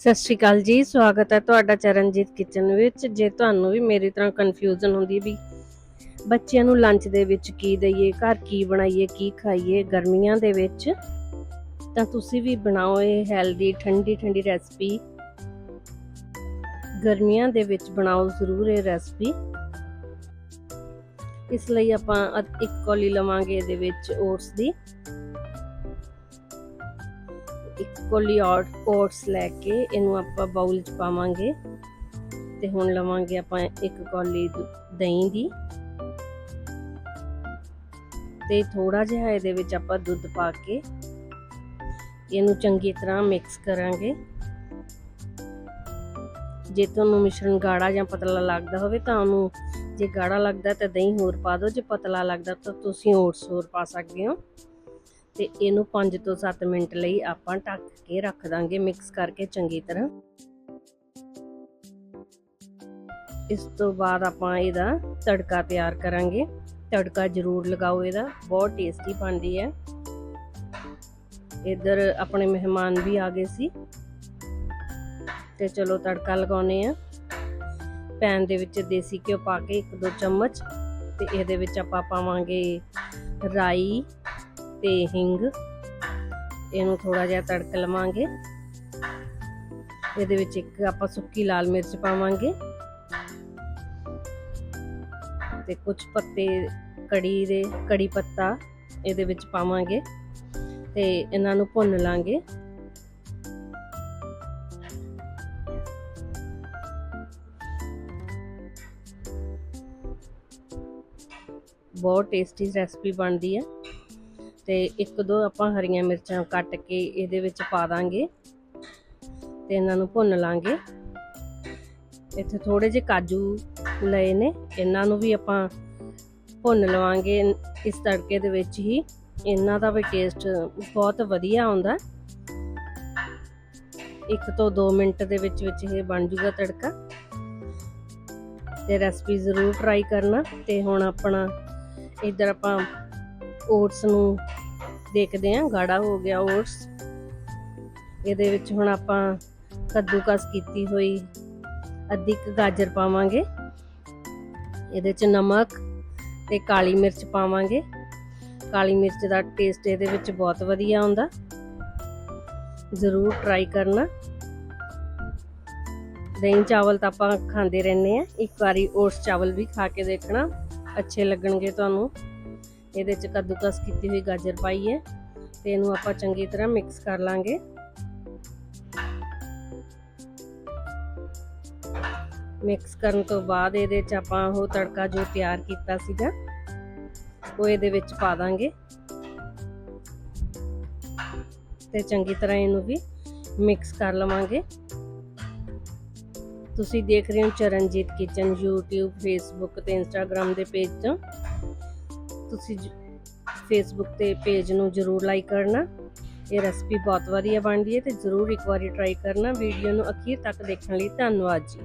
ਸਤਿ ਸ਼੍ਰੀ ਅਕਾਲ ਜੀ, ਸਵਾਗਤ ਹੈ ਤੁਹਾਡਾ ਚਰਨਜੀਤ ਕਿਚਨ ਵਿੱਚ, ਜੇ ਤੁਹਾਨੂੰ ਵੀ ਮੇਰੀ ਤਰ੍ਹਾਂ ਕਨਫਿਊਜ਼ਨ ਹੁੰਦੀ ਹੈ ਵੀ ਬੱਚਿਆਂ ਨੂੰ ਲੰਚ ਦੇ ਵਿੱਚ ਕੀ ਦਈਏ, ਘਰ ਕੀ ਬਣਾਈਏ, ਕੀ ਖਾਈਏ ਗਰਮੀਆਂ ਦੇ ਵਿੱਚ, ਤਾਂ ਤੁਸੀਂ ਵੀ ਬਣਾਓ ਇਹ ਹੈਲਦੀ ਠੰਡੀ ਠੰਡੀ ਰੈਸਪੀ ਗਰਮੀਆਂ ਦੇ ਵਿੱਚ ਬਣਾਓ ਜ਼ਰੂਰ ਇਹ ਰੈਸਪੀ ਇਸ ਲਈ ਆਪਾਂ ਇੱਕ ਕੌਲੀ ਲਵਾਂਗੇ ਇਹਦੇ ਵਿੱਚ ਓਟਸ ਦੀ। ਇੱਕ ਕੋਲੀ ਓਟਸ ਲੈ ਕੇ ਇਹਨੂੰ ਆਪਾਂ ਬਾਉਲ 'ਚ ਪਾਵਾਂਗੇ ਤੇ ਹੁਣ ਲਵਾਂਗੇ ਆਪਾਂ ਇੱਕ ਕੋਲੀ ਦਹੀਂ ਦੀ। ਤੇ ਥੋੜਾ ਜਿਹਾ ਇਹਦੇ ਵਿੱਚ ਆਪਾਂ ਦੁੱਧ ਪਾ ਕੇ ਇਹਨੂੰ ਚੰਗੀ ਤਰ੍ਹਾਂ ਮਿਕਸ ਕਰਾਂਗੇ। ਜੇ ਤੁਹਾਨੂੰ ਮਿਸ਼ਰਣ ਗਾੜਾ ਜਾਂ ਪਤਲਾ ਲੱਗਦਾ ਹੋਵੇ ਤਾਂ ਉਹਨੂੰ ਜੇ ਗਾੜਾ ਲੱਗਦਾ ਤਾਂ ਦਹੀਂ ਹੋਰ ਪਾ ਦਿਓ, ਜੇ ਪਤਲਾ ਲੱਗਦਾ ਤਾਂ ਤੁਸੀਂ ਓਟਸ ਹੋਰ ਪਾ ਸਕਦੇ ਹੋ। ਤੇ ਇਹਨੂੰ 5 ਤੋਂ 7 ਮਿੰਟ ਲਈ ਆਪਾਂ ਢੱਕ ਕੇ ਰੱਖ ਦਾਂਗੇ ਮਿਕਸ ਕਰਕੇ ਚੰਗੀ ਤਰ੍ਹਾਂ। ਇਸ ਤੋਂ ਬਾਅਦ ਆਪਾਂ ਇਹਦਾ ਤੜਕਾ ਤਿਆਰ ਕਰਾਂਗੇ। ਤੜਕਾ ਜ਼ਰੂਰ ਲਗਾਓ ਇਹਦਾ, ਬਹੁਤ ਟੇਸਟੀ ਬਣਦੀ ਹੈ। ਇੱਧਰ ਆਪਣੇ ਮਹਿਮਾਨ ਵੀ ਆ ਗਏ ਸੀ। ਤੇ ਚਲੋ ਤੜਕਾ ਲਗਾਉਨੇ ਆ ਪੈਨ ਦੇ ਵਿੱਚ ਦੇਸੀ ਘਿਓ ਪਾ ਕੇ ਇੱਕ ਦੋ ਚਮਚ ਤੇ ਇਹਦੇ ਵਿੱਚ ਆਪਾਂ ਪਾਵਾਂਗੇ ਰਾਈ। ਤੇ ਹਿੰਗ। ਇਹਨੂੰ ਥੋੜਾ ਜਿਹਾ ਤੜਕ ਲਵਾਂਗੇ। ਇਹਦੇ ਵਿੱਚ ਇੱਕ ਆਪਾਂ ਸੁੱਕੀ ਲਾਲ ਮਿਰਚ ਪਾਵਾਂਗੇ। ਤੇ ਕੁਝ ਪੱਤੇ ਕੜੀ ਦੇ, ਕੜੀ ਪੱਤਾ ਇਹਦੇ ਵਿੱਚ ਪਾਵਾਂਗੇ। ਤੇ ਇਹਨਾਂ ਨੂੰ ਭੁੰਨ ਲਾਂਗੇ। ਬਹੁਤ ਟੇਸਟੀ ਰੈਸਪੀ ਬਣਦੀ ਹੈ। ਤੇ ਇੱਕ ਦੋ ਆਪਾਂ ਹਰੀਆਂ ਮਿਰਚਾਂ ਕੱਟ ਕੇ ਇਹਦੇ ਵਿੱਚ ਪਾ ਦਾਂਗੇ ਤੇ ਇਹਨਾਂ ਨੂੰ ਭੁੰਨ ਲਾਂਗੇ। ਇੱਥੇ ਥੋੜੇ ਜਿਹੇ ਕਾਜੂ ਲਏ ਨੇ, ਇਹਨਾਂ ਨੂੰ ਵੀ ਆਪਾਂ ਭੁੰਨ ਲਵਾਂਗੇ। ਇਸ ਤੜਕੇ ਦੇ ਵਿੱਚ ਹੀ ਇਹਨਾਂ ਦਾ ਵੀ ਟੇਸਟ ਬਹੁਤ ਵਧੀਆ ਆਉਂਦਾ। ਇੱਕ ਤੋਂ 2 ਮਿੰਟ ਦੇ ਵਿੱਚ ਵਿੱਚ ਇਹ ਬਣ ਜੂਗਾ ਤੜਕਾ। ਤੇ ਰੈਸਪੀ ਜ਼ਰੂਰ ਟਰਾਈ ਕਰਨਾ ਤੇ ਹੁਣ ਆਪਣਾ ਇਧਰ ਆਪਾਂ ਓਟਸ ਨੂੰ ਦੇਖਦੇ ਆਂ, ਗਾੜਾ ਹੋ ਗਿਆ ਓਟਸ। ਇਹਦੇ ਵਿੱਚ ਹੁਣ ਆਪਾਂ ਕੱਦੂਕਸ ਕੀਤੀ ਹੋਈ, ਅੱਧੀ ਕੁ ਗਾਜਰ ਪਾਵਾਂਗੇ। ਇਹਦੇ ਚ ਨਮਕ ਤੇ ਕਾਲੀ ਮਿਰਚ ਪਾਵਾਂਗੇ। ਕਾਲੀ ਮਿਰਚ ਦਾ ਟੇਸਟ ਇਹਦੇ ਵਿੱਚ ਬਹੁਤ ਵਧੀਆ ਆਉਂਦਾ। ਜ਼ਰੂਰ ਟਰਾਈ ਕਰਨਾ। ਦਹੀਂ ਚਾਵਲ ਤਾਂ ਆਪਾਂ ਖਾਂਦੇ ਰਹਿੰਦੇ ਆ। ਇੱਕ ਵਾਰੀ ਓਟਸ ਚਾਵਲ ਵੀ ਖਾ ਕੇ ਦੇਖਣਾ। ਅੱਛੇ ਲੱਗਣਗੇ ਤੁਹਾਨੂੰ। ਇਹਦੇ ਚ ਕੱਦੂਕਸ ਕੀਤੀ ਹੋਈ ਗਾਜਰ ਪਾਈ ਹੈ ਤੇ ਇਹਨੂੰ ਆਪਾਂ ਚੰਗੀ ਤਰ੍ਹਾਂ ਮਿਕਸ ਕਰ ਲਾਂਗੇ। ਮਿਕਸ ਕਰਨ ਤੋਂ ਬਾਅਦ ਇਹਦੇ ਚ ਆਪਾਂ ਉਹ ਤੜਕਾ ਜੋ ਤਿਆਰ ਕੀਤਾ ਸੀਗਾ, ਉਹ ਇਹਦੇ ਵਿੱਚ ਪਾ ਦਾਂਗੇ। ਤੇ ਚੰਗੀ ਤਰ੍ਹਾਂ ਇਹਨੂੰ ਵੀ ਮਿਕਸ ਕਰ ਲਵਾਂਗੇ। ਤੁਸੀਂ ਦੇਖ ਰਹੇ ਹੋ ਚਰਨਜੀਤ ਕਿਚਨ, YouTube, Facebook ਤੇ Instagram ਦੇ ਪੇਜ ਤੋਂ ਤੁਸੀਂ ਫੇਸਬੁੱਕ ਤੇ ਪੇਜ ਨੂੰ ਜਰੂਰ ਲਾਈਕ ਕਰਨਾ। ਇਹ ਰੈਸਪੀ ਬਹੁਤ ਵਧੀਆ ਬਣਦੀ ਹੈ ਤੇ ਜਰੂਰ ਇੱਕ ਵਾਰੀ ਟਰਾਈ ਕਰਨਾ। ਵੀਡੀਓ ਨੂੰ ਅਖੀਰ ਤੱਕ ਦੇਖਣ ਲਈ ਧੰਨਵਾਦ ਜੀ।